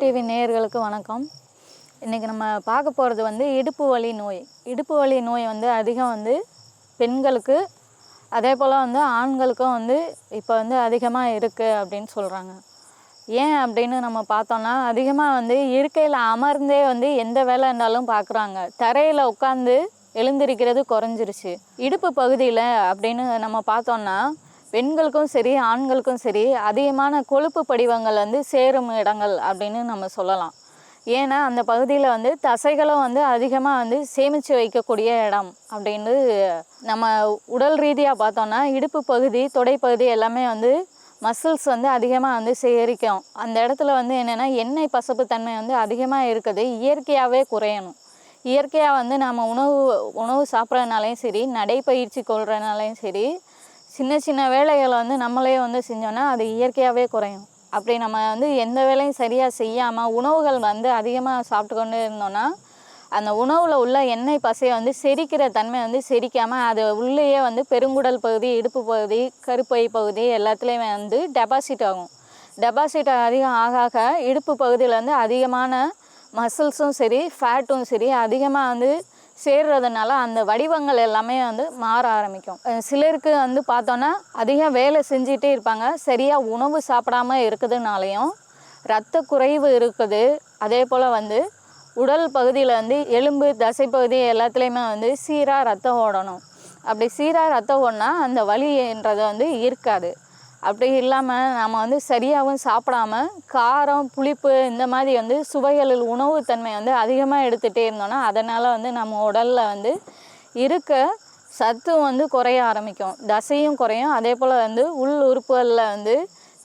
TV நேயர்களுக்கு வணக்கம். இன்றைக்கி நம்ம பார்க்க போகிறது வந்து இடுப்பு வலி நோய். இடுப்பு வலி நோய் வந்து அதிகம் வந்து பெண்களுக்கு அதே போல் வந்து ஆண்களுக்கும் வந்து இப்போ வந்து அதிகமாக இருக்குது அப்படின்னு சொல்கிறாங்க ஏன் அப்படின்னு நம்ம பார்த்தோன்னா அதிகமாக வந்து இருக்கையில் அமர்ந்தே வந்து எந்த வேலை இருந்தாலும் பார்க்குறாங்க தரையில் உட்காந்து எழுந்திருக்கிறது குறைஞ்சிருச்சு. இடுப்பு பகுதியில் அப்படின்னு நம்ம பார்த்தோன்னா பெண்களுக்கும் சரி ஆண்களுக்கும் சரி அதிகமான கொழுப்பு படிவங்கள் வந்து சேரும் இடங்கள் அப்படின்னு நம்ம சொல்லலாம். ஏன்னா அந்த பகுதியில் வந்து தசைகளும் வந்து அதிகமாக வந்து சேமித்து வைக்கக்கூடிய இடம் அப்படின்னு நம்ம உடல் ரீதியாக பார்த்தோம்னா இடுப்பு பகுதி தொடைப்பகுதி எல்லாமே வந்து மசில்ஸ் வந்து அதிகமாக வந்து சேகரிக்கும். அந்த இடத்துல வந்து என்னென்னா எண்ணெய் பசப்பு தன்மை வந்து அதிகமாக இருக்குது இயற்கையாகவே குறையணும். இயற்கையாக வந்து நம்ம உணவு உணவு சாப்பிட்றதுனாலையும் சரி நடைப்பயிற்சி கொள்றதுனாலையும் சரி சின்ன சின்ன வேலைகளை வந்து நம்மளே வந்து செஞ்சோன்னா அது இயற்கையாகவே குறையும். அப்படி நம்ம வந்து எந்த வேலையும் சரியாக செய்யாமல் உணவுகள் வந்து அதிகமாக சாப்பிட்டு கொண்டு இருந்தோன்னா அந்த உணவில் உள்ள எண்ணெய் பசையை வந்து செரிக்கிற தன்மை வந்து செரிக்காமல் அது உள்ளேயே வந்து பெருங்குடல் பகுதி இடுப்பு பகுதி கருப்பை பகுதி எல்லாத்துலேயுமே வந்து டெபாசிட் ஆகும். டெபாசிட் அதிகம் ஆக ஆக இடுப்பு பகுதியில் வந்து அதிகமான மசில்ஸும் சரி ஃபேட்டும் சரி அதிகமாக வந்து சேர்றதுனால அந்த வடிவங்கள் எல்லாமே வந்து மாற ஆரம்பிக்கும். சிலருக்கு வந்து பார்த்தோன்னா அதிகம் வேலை செஞ்சிகிட்டே இருப்பாங்க. சரியாக உணவு சாப்பிடாம இருக்குதுனாலையும் இரத்த குறைவு இருக்குது. அதே போல் வந்து உடல் பகுதியில் வந்து எலும்பு தசைப்பகுதி எல்லாத்துலேயுமே வந்து சீராக ரத்தம் ஓடணும். அப்படி சீராக ரத்தம் ஓடினா அந்த வலின்றது வந்து இருக்காது. அப்படி இல்லாமல் நம்ம வந்து சரியாகவும் சாப்பிடாம காரம் புளிப்பு இந்த மாதிரி வந்து சுவைகளில் உணவு தன்மை வந்து அதிகமாக எடுத்துகிட்டே இருந்தோம்னா அதனால் வந்து நம்ம உடலில் வந்து இருக்க சத்து வந்து குறைய ஆரம்பிக்கும். தசையும் குறையும். அதே போல் வந்து உள் உறுப்புகளில் வந்து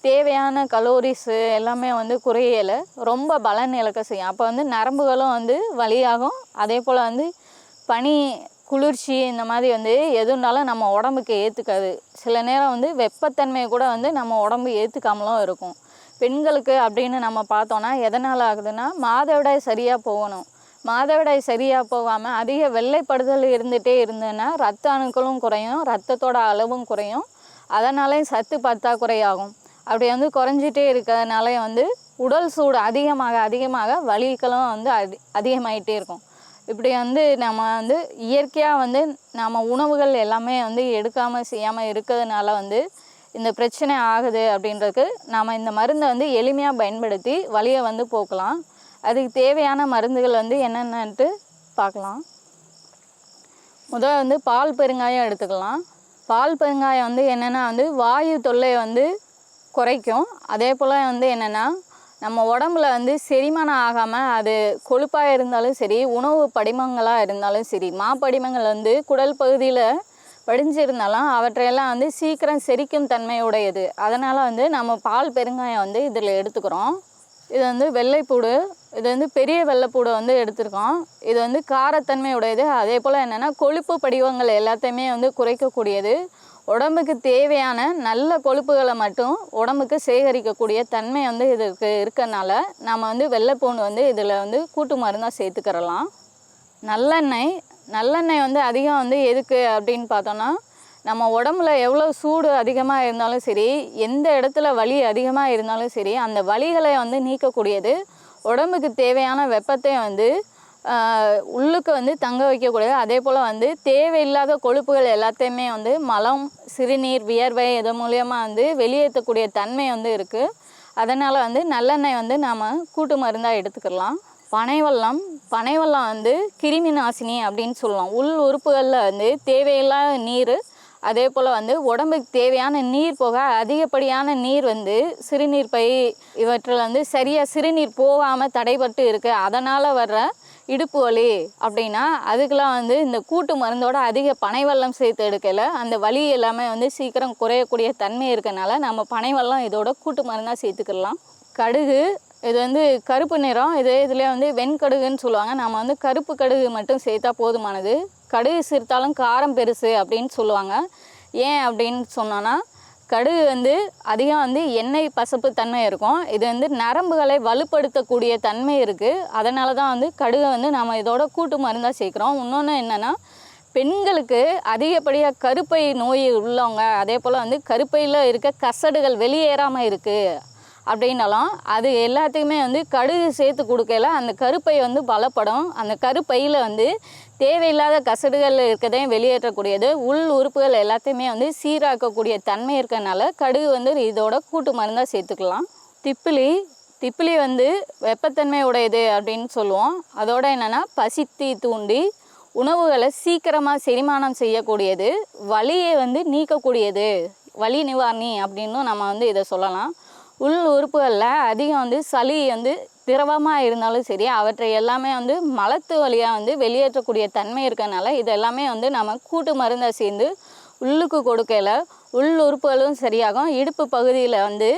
தேவையான கலோரிஸு எல்லாமே வந்து குறையலை. ரொம்ப பலன் இழக்க செய்யும். அப்போ வந்து நரம்புகளும் வந்து வழியாகும் அதே போல் வந்து பனி குளிர்ச்சி இந்த மாதிரி வந்து எதுனாலும் நம்ம உடம்புக்கு ஏற்றுக்காது சில நேரம் வந்து வெப்பத்தன்மையை கூட வந்து நம்ம உடம்பு ஏற்றுக்காமலும் இருக்கும். பெண்களுக்கு அப்படின்னு நம்ம பார்த்தோன்னா எதனால் ஆகுதுன்னா மாதவிடாய் சரியாக போகணும். மாதவிடாய் சரியாக போகாமல் அதிக வெள்ளைப்படுதல் இருந்துகிட்டே இருந்ததுன்னா ரத்த அணுக்களும் குறையும் ரத்தத்தோட அளவும் குறையும். அதனாலேயும் சத்து பற்றாக்குறையாகும் அப்படி வந்து குறைஞ்சிட்டே இருக்கிறதுனால வந்து உடல் சூடு அதிகமாக அதிகமாக வலிகளும் வந்து அதி அதிகமாயிட்டே இருக்கும். இப்படி வந்து நம்ம வந்து இயற்கையாக வந்து நம்ம உணவுகள் எல்லாமே வந்து எடுக்காமல் செய்யாமல் இருக்கிறதுனால வந்து இந்த பிரச்சனை ஆகுது அப்படின்றதுக்கு நாம் இந்த மருந்தை வந்து எளிமையாக பயன்படுத்தி வழியை வந்து போக்கலாம். அதுக்கு தேவையான மருந்துகள் வந்து என்னென்னன்ட்டு பார்க்கலாம். முதல் வந்து பால் பெருங்காயம் எடுத்துக்கலாம். பால் பெருங்காயம் வந்து என்னென்னா வந்து வாயு தொல்லையை வந்து குறைக்கும். அதே போல் வந்து என்னென்னா நம்ம உடம்புல வந்து செரிமானம் ஆகாமல் அது கொழுப்பாக இருந்தாலும் சரி உணவு படிமங்களாக இருந்தாலும் சரி மாப்படிமங்கள் வந்து குடல் பகுதியில் படிஞ்சிருந்தாலும் அவற்றையெல்லாம் வந்து சீக்கிரம் செரிக்கும் தன்மையுடையது. அதனால் வந்து நம்ம பால் பெருங்காயம் வந்து இதில் எடுத்துக்கிறோம். இது வந்து வெள்ளைப்பூடு இது வந்து பெரிய வெள்ளைப்பூடு வந்து எடுத்திருக்கோம். இது வந்து காரத்தன்மை உடையது அதே போல் என்னென்னா கொழுப்பு படிவங்கள் எல்லாத்தையுமே வந்து குறைக்கக்கூடியது. உடம்புக்கு தேவையான நல்ல கொழுப்புகளை மட்டும் உடம்புக்கு சேகரிக்கக்கூடிய தன்மை வந்து இதுக்கு இருக்கனால நம்ம வந்து வெள்ளைப்பூண்டு வந்து இதில் வந்து கூட்டு மருந்தாக சேர்த்துக்கிறலாம். நல்லெண்ணெய் நல்லெண்ணெய் வந்து அதிகம் வந்து எதுக்கு அப்படின்னு பார்த்தோன்னா நம்ம உடம்புல எவ்வளோ சூடு அதிகமாக இருந்தாலும் சரி எந்த இடத்துல வலி அதிகமாக இருந்தாலும் சரி அந்த வலிகளை வந்து நீக்கக்கூடியது உடம்புக்கு தேவையான வெப்பத்தை வந்து உள்ளுக்கு வந்து தங்க வைக்கக்கூடியது. அதே போல் வந்து தேவையில்லாத கொழுப்புகள் எல்லாத்தையுமே வந்து மலம் சிறுநீர் வியர்வை இது மூலியமாக வந்து வெளியேற்றக்கூடிய தன்மை வந்து இருக்குது அதனால் வந்து நல்லெண்ணெய் வந்து நாம் கூட்டு மருந்தாக எடுத்துக்கலாம். பனைவெல்லம் பனைவெல்லம் வந்து கிருமி நாசினி அப்படின்னு சொல்லலாம். உள் உறுப்புகளில் வந்து தேவையில்லாத நீர் அதே போல் வந்து உடம்புக்கு தேவையான நீர் போக அதிகப்படியான நீர் வந்து சிறுநீர் பை இவற்றில் வந்து சரியாக சிறுநீர் போகாமல் தடைபட்டு இருக்குது அதனால் வர்ற இடுப்பு வலி அப்படின்னா அதுக்கெலாம் வந்து இந்த கூட்டு மருந்தோட அதிக பனை சேர்த்து எடுக்கல. அந்த வலி எல்லாமே வந்து சீக்கிரம் குறையக்கூடிய தன்மை இருக்கனால நம்ம பனைவெல்லம் இதோட கூட்டு மருந்தாக சேர்த்துக்கலாம். கடுகு இது வந்து கருப்பு நிறம். இது இதில் வந்து வெண்கடுகுன்னு சொல்லுவாங்க. நம்ம வந்து கருப்பு கடுகு மட்டும் சேர்த்தா போதுமானது. கடுகு சேர்த்தாலும் காரம் பெருசு அப்படின்னு சொல்லுவாங்க. ஏன் அப்படின்னு சொன்னோன்னா கடுகு வந்து அதிகம் வந்து எண்ணெய் பசப்பு தன்மை இருக்கும். இது வந்து நரம்புகளை வலுப்படுத்தக்கூடிய தன்மை இருக்குது அதனால தான் வந்து கடுகை வந்து நம்ம இதோட கூட்டு மருந்தாக சேர்க்குறோம். இன்னொன்று என்னென்னா பெண்களுக்கு அதிகப்படியாக கருப்பை நோய் உள்ளவங்க அதே போல் வந்து கருப்பையில் இருக்க கசடுகள் வெளியேறாமல் இருக்குது அப்படின்னாலும். அது எல்லாத்துக்குமே வந்து கடுகு சேர்த்து கொடுக்கல அந்த கருப்பை வந்து பலப்படும். அந்த கருப்பையில் வந்து தேவையில்லாத கசடுகள் இருக்கதையும் வெளியேற்றக்கூடியது. உள் உறுப்புகள் எல்லாத்தையுமே வந்து சீராக்கக்கூடிய தன்மை இருக்கறனால கடுகு வந்து இதோட கூட்டு மருந்தாக சேர்த்துக்கலாம். திப்பிலி திப்பிலி வந்து வெப்பத்தன்மை உடையது அப்படின்னு சொல்லுவோம். அதோட என்னென்னா பசித்தி தூண்டி உணவுகளை சீக்கிரமாக செரிமானம் செய்யக்கூடியது. வலியை வந்து நீக்கக்கூடியது. வலி நிவாரணி அப்படின்னும் நம்ம வந்து இதை சொல்லலாம். உள் உறுப்புகளில் அதிகம் வந்து சளி வந்து திரவமாக இருந்தாலும் சரி அவற்றை எல்லாமே வந்து மலத்து வழியாக வந்து வெளியேற்றக்கூடிய தன்மை இருக்கறனால இது எல்லாமே வந்து நம்ம கூட்டு மருந்தை சேர்ந்து உள்ளுக்கு கொடுக்கல உள் உறுப்புகளும் சரியாகும். இடுப்பு பகுதியில் வந்து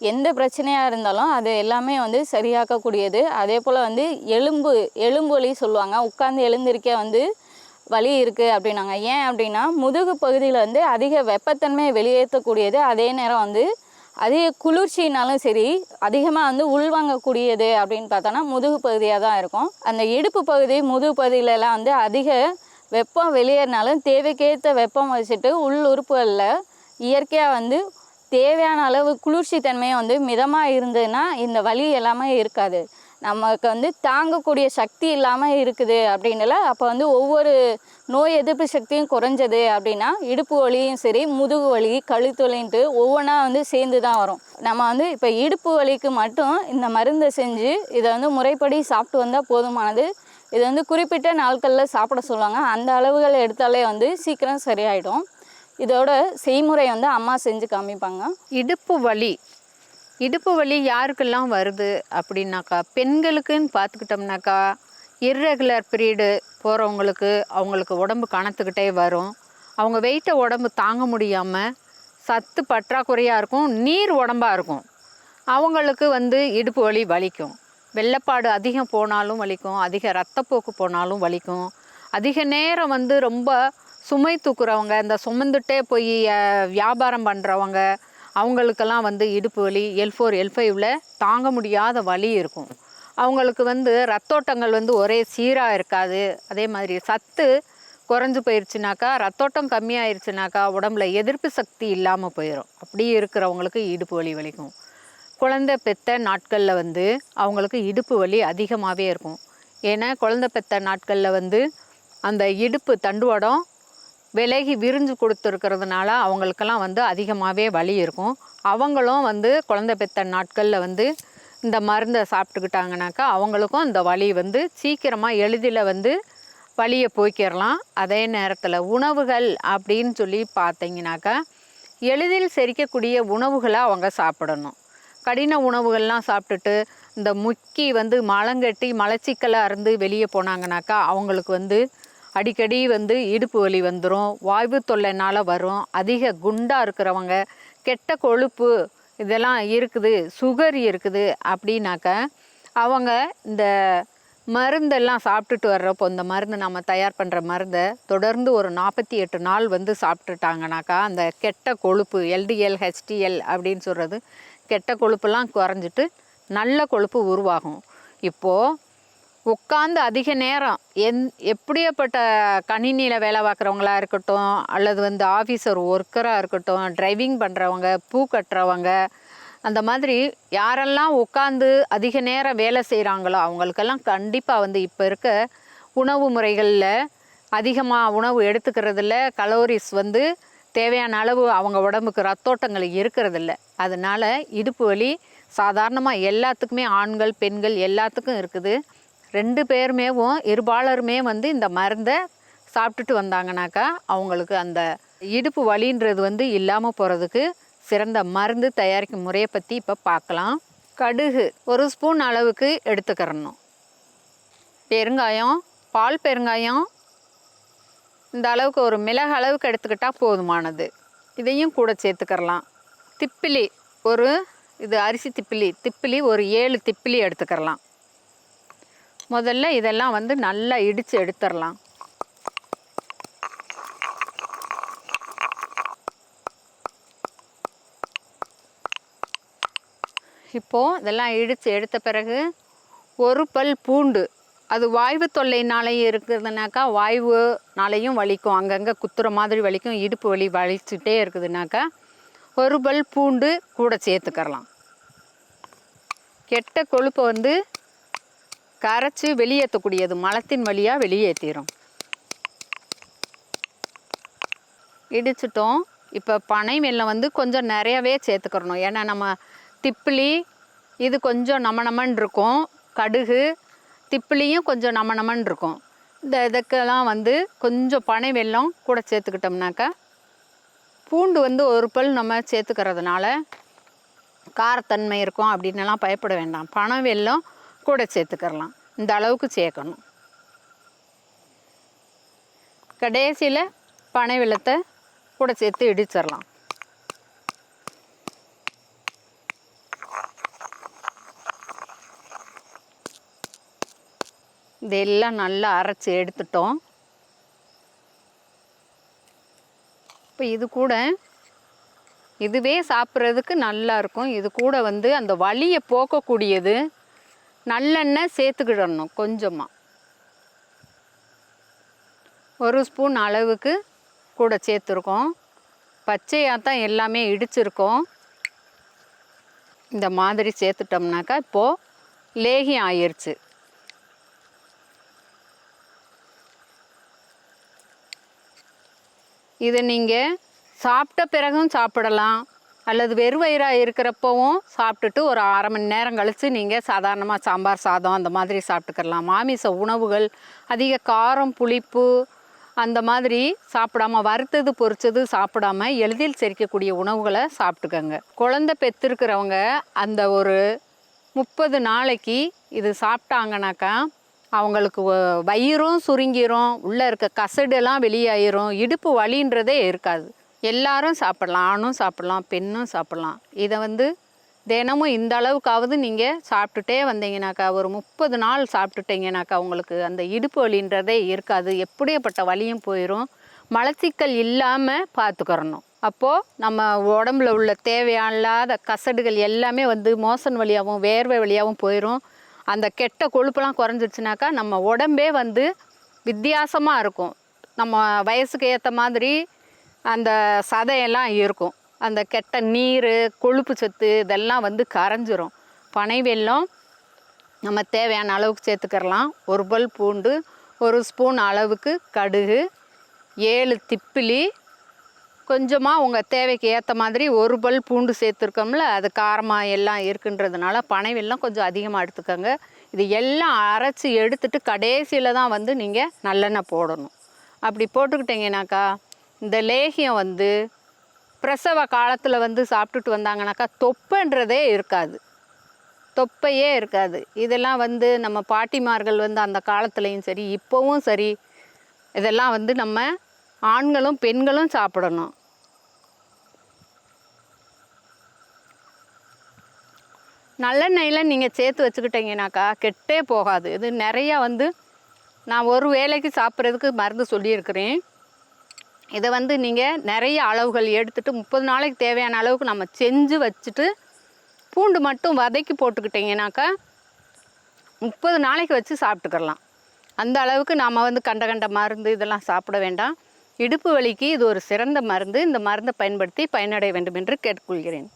எந்த பிரச்சனையாக இருந்தாலும் அது எல்லாமே வந்து சரியாக்கக்கூடியது. அதே போல் வந்து எலும்பு எலும்பு வலி சொல்லுவாங்க. உட்காந்து எழுந்திருக்க வந்து வலி இருக்குது அப்படின்னாங்க. ஏன் அப்படின்னா முதுகு பகுதியில் வந்து அதிக வெப்பத்தன்மையை வெளியேற்றக்கூடியது. அதே நேரம் வந்து அதே குளிர்ச்சினாலும் சரி அதிகமாக வந்து உள்வாங்கக்கூடியது அப்படின்னு பார்த்தோன்னா முதுகு பகுதியாக தான் இருக்கும். அந்த இடுப்பு பகுதி முதுகு பகுதியிலலாம் வந்து அதிக வெப்பம் வெளியேறினாலும் தேவைக்கேற்ற வெப்பம் வச்சுட்டு உள் உறுப்புகளில் இயற்கையாக வந்து தேவையான அளவு குளிர்ச்சி தன்மையை வந்து மிதமாக இருந்ததுன்னா இந்த வலி எல்லாமே இருக்காது. நமக்கு வந்து தாங்கக்கூடிய சக்தி இல்லாமல் இருக்குது அப்படின்னால அப்போ வந்து ஒவ்வொரு நோய் எதிர்ப்பு சக்தியும் குறைஞ்சது அப்படின்னா இடுப்பு வலியும் சரி முதுகு வலி கழுத்து வலின்ட்டு ஒவ்வொன்றா வந்து சேர்ந்து தான் வரும். நம்ம வந்து இப்போ இடுப்பு வலிக்கு மட்டும் இந்த மருந்தை செஞ்சு இதை வந்து முறைப்படி சாப்பிட்டு வந்தால் போதுமானது. இது வந்து குறிப்பிட்ட நாட்களில் சாப்பிட சொல்லுவாங்க. அந்த அளவுகள் எடுத்தாலே வந்து சீக்கிரம் சரியாயிடும். இதோட செய்முறை வந்து அம்மா செஞ்சு காமிப்பாங்க. இடுப்பு வலி இடுப்பு வலி யாருக்கெல்லாம் வருது அப்படின்னாக்கா பெண்களுக்குன்னு பார்த்துக்கிட்டோம்னாக்கா இர்ரெகுலர் பீரியடு போகிறவங்களுக்கு அவங்களுக்கு உடம்பு கணத்துக்கிட்டே வரும். அவங்க வெயிட்டை உடம்பு தாங்க முடியாமல் சத்து பற்றாக்குறையாக இருக்கும் நீர் உடம்பாக இருக்கும். அவங்களுக்கு வந்து இடுப்பு வலி வலிக்கும். வெள்ளைப்பாடு அதிகம் போனாலும் வலிக்கும் அதிக ரத்தப்போக்கு போனாலும் வலிக்கும். அதிக நேரம் வந்து ரொம்ப சுமை தூக்குறவங்க இந்த சுமந்துட்டே போய் வியாபாரம் பண்ணுறவங்க அவங்களுக்கெல்லாம் வந்து இடுப்பு வலி எல் ஃபோர் எல் ஃபைவ்ல தாங்க முடியாத வலி இருக்கும். அவங்களுக்கு வந்து ரத்தோட்டங்கள் வந்து ஒரே சீராக இருக்காது. அதே மாதிரி சத்து குறைஞ்சு போயிடுச்சுனாக்கா ரத்தோட்டம் கம்மியாயிருச்சுனாக்கா உடம்புல எதிர்ப்பு சக்தி இல்லாமல் போயிடும் அப்படி இருக்கிறவங்களுக்கு இடுப்பு வலி வலிக்கும். குழந்தை பெத்த நாட்களில் வந்து அவங்களுக்கு இடுப்பு வலி அதிகமாகவே இருக்கும். ஏன்னா குழந்தை பெத்த நாட்களில் வந்து அந்த இடுப்பு தண்டுவடம் விலகி விரிஞ்சு கொடுத்துருக்கிறதுனால அவங்களுக்கெல்லாம் வந்து அதிகமாகவே வலி இருக்கும். அவங்களும் வந்து குழந்தை பெத்த நாட்களில் வந்து இந்த மருந்தை சாப்பிட்டுக்கிட்டாங்கனாக்கா அவங்களுக்கும் இந்த வலி வந்து சீக்கிரமாக எளிதில் வந்து வலியை போய்க்கிடலாம் அதே நேரத்தில் உணவுகள் அப்படின்னு சொல்லி பார்த்தீங்கன்னாக்கா எளிதில் செரிக்கக்கூடிய உணவுகளை அவங்க சாப்பிடணும். கடின உணவுகள்லாம் சாப்பிட்டுட்டு இந்த முக்கி வந்து மலங்கட்டி மலச்சிக்கலாக இருந்து வெளியே போனாங்கனாக்கா அவங்களுக்கு வந்து அடிக்கடி வந்து இடுப்பு வலி வந்துடும் வாய்வு தொல்லைனால வரும் அதிக குண்டாக இருக்கிறவங்க கெட்ட கொழுப்பு இதெல்லாம் இருக்குது சுகர் இருக்குது அப்படின்னாக்க அவங்க இந்த மருந்தெல்லாம் சாப்பிட்டுட்டு வர்றப்போ இந்த மருந்து நம்ம தயார் பண்ணுற மருந்தை தொடர்ந்து ஒரு நாற்பத்தி எட்டு நாள் வந்து சாப்பிட்டுட்டாங்கனாக்கா அந்த கெட்ட கொழுப்பு எல்டிஎல் ஹெச்டிஎல் அப்படின்னு சொல்கிறது கெட்ட கொழுப்புலாம் குறைஞ்சிட்டு நல்ல கொழுப்பு உருவாகும். இப்போது உட்காந்து அதிக நேரம் எந் எப்படியாப்பட்ட கணினியில் வேலை பார்க்குறவங்களா இருக்கட்டும் அல்லது வந்து ஆஃபீஸர் ஒர்க்கராக இருக்கட்டும் டிரைவிங் பண்ணுறவங்க பூ கட்டுறவங்க அந்த மாதிரி யாரெல்லாம் உட்காந்து அதிக நேரம் வேலை செய்கிறாங்களோ அவங்களுக்கெல்லாம் கண்டிப்பாக வந்து இப்போ இருக்க உணவு முறைகளில் அதிகமாக உணவு எடுத்துக்கிறதில்ல கலோரிஸ் வந்து தேவையான அளவு அவங்க உடம்புக்கு ரத்தோட்டங்கள் இருக்கிறதில்ல. அதனால இடுப்பு வலி சாதாரணமாக எல்லாத்துக்குமே ஆண்கள் பெண்கள் எல்லாத்துக்கும் இருக்குது. ரெண்டு பேருமேவும் இருபாலருமே வந்து இந்த மருந்தை சாப்பிட்டுட்டு வந்தாங்கனாக்கா அவங்களுக்கு அந்த இடுப்பு வலின்றது வந்து இல்லாமல் போகிறதுக்கு சிறந்த மருந்து தயாரிக்கும் முறையை பற்றி இப்போ பார்க்கலாம். கடுகு ஒரு ஸ்பூன் அளவுக்கு எடுத்துக்கிறணும். பெருங்காயம் பால் பெருங்காயம் இந்த அளவுக்கு ஒரு மிளகு அளவுக்கு எடுத்துக்கிட்டால் போதுமானது. இதையும் கூட சேர்த்துக்கிறலாம். திப்பிலி ஒரு இது அரிசி திப்பிலி திப்பிலி ஒரு ஏழு திப்பிலி எடுத்துக்கிறலாம். முதல்ல இதெல்லாம் வந்து நல்லா இடித்து எடுத்துடலாம் இப்போது இதெல்லாம் இடித்து எடுத்த பிறகு ஒரு பல் பூண்டு. அது வாய்வு தொல்லைனாலையும் இருக்குதுனாக்கா வாய்வுனாலையும் வலிக்கும். அங்கங்கே குத்துற மாதிரி வலிக்கும். இடுப்பு வலி வலிச்சுட்டே இருக்குதுனாக்கா ஒரு பல் பூண்டு கூட சேர்த்துக்கரலாம் கெட்ட கொழுப்பை வந்து கரைச்சி வெளியேற்றக்கூடியது. மலத்தின் வழியாக வெளியேற்றிடும் இடிச்சிட்டோம். இப்போ பனை வெள்ளம் வந்து கொஞ்சம் நிறையவே சேர்த்துக்கிறணும். ஏன்னா நம்ம திப்பிலி இது கொஞ்சம் நம்ம நமன்னு இருக்கும். கடுகு திப்பிலியும் கொஞ்சம் நம்ம நமன்னு இருக்கும். இந்த இதுக்கெல்லாம் வந்து கொஞ்சம் பனை வெல்லம் கூட சேர்த்துக்கிட்டோம்னாக்கா பூண்டு வந்து ஒரு பல் நம்ம சேர்த்துக்கிறதுனால காரத்தன்மை இருக்கும் அப்படின்னுலாம் பயப்பட வேண்டாம். பனை வெல்லம் கூட சேர்த்துக்கிறலாம். இந்த அளவுக்கு சேர்க்கணும். கடைசியில் பனை வெள்ளத்தை கூட சேர்த்து இடிச்சிடலாம். இதெல்லாம் நல்லா அரைச்சி எடுத்துட்டோம். இப்போ இது கூட இதுவே சாப்பிட்றதுக்கு நல்லா இருக்கும். இது கூட வந்து அந்த வலியை போக்கக்கூடியது நல்லெண்ணெய் சேர்த்துக்கிடணும் கொஞ்சமாக ஒரு ஸ்பூன் அளவுக்கு கூட சேர்த்துருக்கோம். பச்சையாக தான் எல்லாமே இடிச்சிருக்கோம். இந்த மாதிரி சேர்த்துட்டோம்னாக்கா இப்போது லேகியம் ஆயிடுச்சு இதை நீங்கள் சாப்பிட்ட பிறகும் சாப்பிடலாம். அல்லது வெறும் வயிறாக இருக்கிறப்பவும் சாப்பிட்டுட்டு ஒரு அரை மணி நேரம் கழித்து நீங்கள் சாதாரணமாக சாம்பார் சாதம் அந்த மாதிரி சாப்பிட்டுக்கலாம். மாமிச உணவுகள் அதிக காரம் புளிப்பு அந்த மாதிரி சாப்பிடாம வறுத்தது பொறிச்சது சாப்பிடாம எளிதில் செரிக்கக்கூடிய உணவுகளை சாப்பிட்டுக்கோங்க. குழந்தை பெற்றிருக்கிறவங்க அந்த ஒரு முப்பது நாளைக்கு இது சாப்பிட்டாங்கனாக்கா அவங்களுக்கு வ- வயிறும் சுருங்கிரும் உள்ளே இருக்க கசடெல்லாம் வெளியாயிரும் இடுப்பு வலின்றதே இருக்காது. எல்லாரும் சாப்பிடலாம் ஆணும் சாப்பிடலாம் பெண்ணும் சாப்பிடலாம். இதை வந்து தினமும் இந்த அளவுக்காவது நீங்கள் சாப்பிட்டுட்டே வந்தீங்கனாக்கா ஒரு முப்பது நாள் சாப்பிட்டுட்டீங்கனாக்கா உங்களுக்கு அந்த இடுப்பு வலின்றதே இருக்காது. எப்படியப்பட்ட வலியும் போயிடும் மலச்சிக்கல் இல்லாமல் பார்த்துக்கிறணும் அப்போது நம்ம உடம்புல உள்ள தேவையில்லாத கசடுகள் எல்லாமே வந்து மோசன் வழியாகவும் வேர்வை வழியாகவும் போயிடும் அந்த கெட்ட கொழுப்பெல்லாம் குறைஞ்சிருச்சுனாக்கா நம்ம உடம்பே வந்து வித்தியாசமாக இருக்கும். நம்ம வயசுக்கு ஏற்ற மாதிரி அந்த சதையெல்லாம் இருக்கும். அந்த கெட்ட நீர் கொழுப்பு சத்து இதெல்லாம் வந்து கரைஞ்சிரும். பனை வெல்லம் நம்ம தேவையான அளவுக்கு சேர்த்துக்கிறலாம். ஒரு பல் பூண்டு ஒரு ஸ்பூன் அளவுக்கு கடுகு ஏழு திப்பிலி. கொஞ்சமாக உங்கள் தேவைக்கு ஏற்ற மாதிரி ஒரு பல் பூண்டு சேர்த்துருக்கோம்ல அது காரமாக எல்லாம் இருக்குன்றதுனால பனை வெல்லம் கொஞ்சம் அதிகமாக எடுத்துக்கோங்க. இது எல்லாம் அரைச்சி எடுத்துட்டு கடைசியில் தான் வந்து நீங்கள் நல்லெண்ணெய் போடணும். அப்படி போட்டுக்கிட்டிங்கனாக்கா இந்த லேகியம் வந்து பிரசவ காலத்தில் வந்து சாப்பிட்டுட்டு வந்தாங்கனாக்கா தொப்பைன்றதே இருக்காது. தொப்பையே இருக்காது. இதெல்லாம் வந்து நம்ம பாட்டிமார்கள் வந்து அந்த காலத்துலேயும் சரி இப்போவும் சரி இதெல்லாம் வந்து நம்ம ஆண்களும் பெண்களும் சாப்பிடணும். நல்லெண்ணெயில் நீங்கள் சேர்த்து வச்சுக்கிட்டீங்கனாக்கா கெட்டே போகாது. இது நிறையா வந்து நான் ஒரு வேலைக்கு சாப்பிட்றதுக்கு மருந்து சொல்லியிருக்கிறேன். இதை வந்து நீங்கள் நிறைய அளவுகள் எடுத்துகிட்டு முப்பது நாளைக்கு தேவையான அளவுக்கு நம்ம செஞ்சு வச்சுட்டு பூண்டு மட்டும் வதக்கி போட்டுக்கிட்டிங்கனாக்கா முப்பது நாளைக்கு வச்சு சாப்பிட்டுக்கலாம் அந்த அளவுக்கு நாம் வந்து கண்ட கண்ட மருந்து இதெல்லாம் சாப்பிட வேண்டாம். இடுப்பு வலிக்கு இது ஒரு சிறந்த மருந்து. இந்த மருந்தை பயன்படுத்தி பயனடைய வேண்டும் என்று கேட்டுக்கொள்கிறேன்.